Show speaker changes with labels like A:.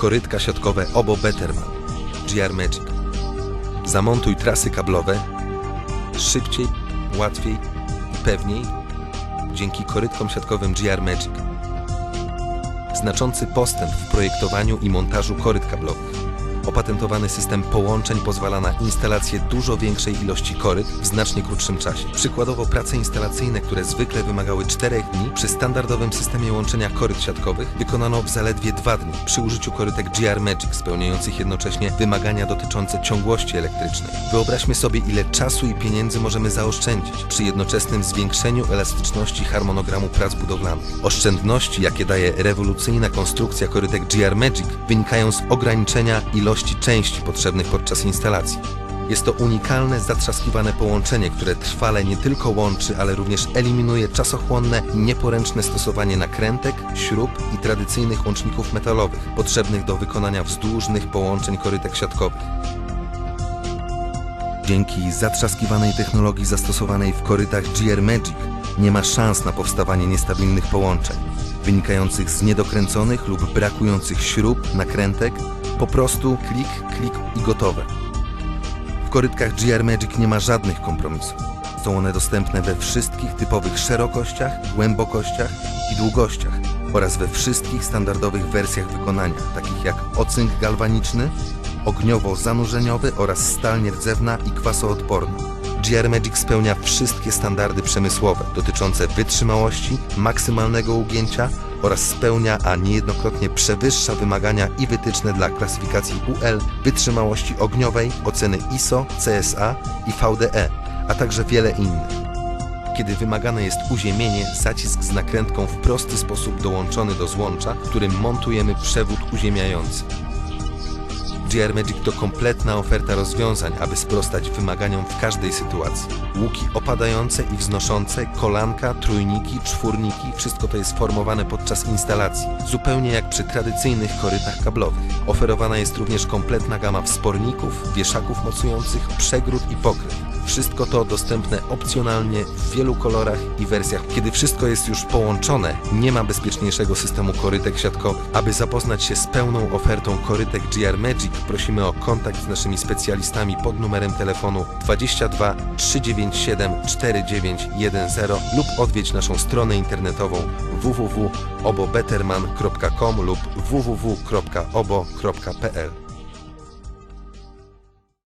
A: korytka siatkowe Obo Betterman GR Magic. Zamontuj trasy kablowe szybciej, łatwiej i pewniej dzięki korytkom siatkowym GR Magic. Znaczący postęp w projektowaniu i montażu koryt kablowych. Opatentowany system połączeń pozwala na instalację dużo większej ilości koryt w znacznie krótszym czasie. Przykładowo prace instalacyjne, które zwykle wymagały 4 dni, przy standardowym systemie łączenia koryt siatkowych wykonano w zaledwie 2 dni przy użyciu korytek GR Magic spełniających jednocześnie wymagania dotyczące ciągłości elektrycznej. Wyobraźmy sobie, ile czasu i pieniędzy możemy zaoszczędzić przy jednoczesnym zwiększeniu elastyczności harmonogramu prac budowlanych. Oszczędności, jakie daje rewolucyjna konstrukcja korytek GR Magic, wynikają z ograniczenia ilości części potrzebnych podczas instalacji. Jest to unikalne, zatrzaskiwane połączenie, które trwale nie tylko łączy, ale również eliminuje czasochłonne nieporęczne stosowanie nakrętek, śrub i tradycyjnych łączników metalowych, potrzebnych do wykonania wzdłużnych połączeń korytek siatkowych. Dzięki zatrzaskiwanej technologii zastosowanej w korytach GR Magic nie ma szans na powstawanie niestabilnych połączeń, wynikających z niedokręconych lub brakujących śrub, nakrętek, po prostu klik, klik i gotowe. W korytkach GR Magic nie ma żadnych kompromisów. Są one dostępne we wszystkich typowych szerokościach, głębokościach i długościach oraz we wszystkich standardowych wersjach wykonania, takich jak ocynk galwaniczny, ogniowo-zanurzeniowy oraz stal nierdzewna i kwasoodporna. GR Magic spełnia wszystkie standardy przemysłowe dotyczące wytrzymałości, maksymalnego ugięcia oraz spełnia, a niejednokrotnie przewyższa wymagania i wytyczne dla klasyfikacji UL, wytrzymałości ogniowej, oceny ISO, CSA i VDE, a także wiele innych. Kiedy wymagane jest uziemienie, zacisk z nakrętką w prosty sposób dołączony do złącza, którym montujemy przewód uziemiający. GR Magic to kompletna oferta rozwiązań, aby sprostać wymaganiom w każdej sytuacji. Łuki opadające i wznoszące, kolanka, trójniki, czwórniki, wszystko to jest formowane podczas instalacji, zupełnie jak przy tradycyjnych korytach kablowych. Oferowana jest również kompletna gama wsporników, wieszaków mocujących, przegród i pokryw. Wszystko to dostępne opcjonalnie w wielu kolorach i wersjach. Kiedy wszystko jest już połączone, nie ma bezpieczniejszego systemu korytek siatkowych. Aby zapoznać się z pełną ofertą korytek GR Magic, prosimy o kontakt z naszymi specjalistami pod numerem telefonu 22 397 4910 lub odwiedź naszą stronę internetową www.obobetterman.com lub www.obo.pl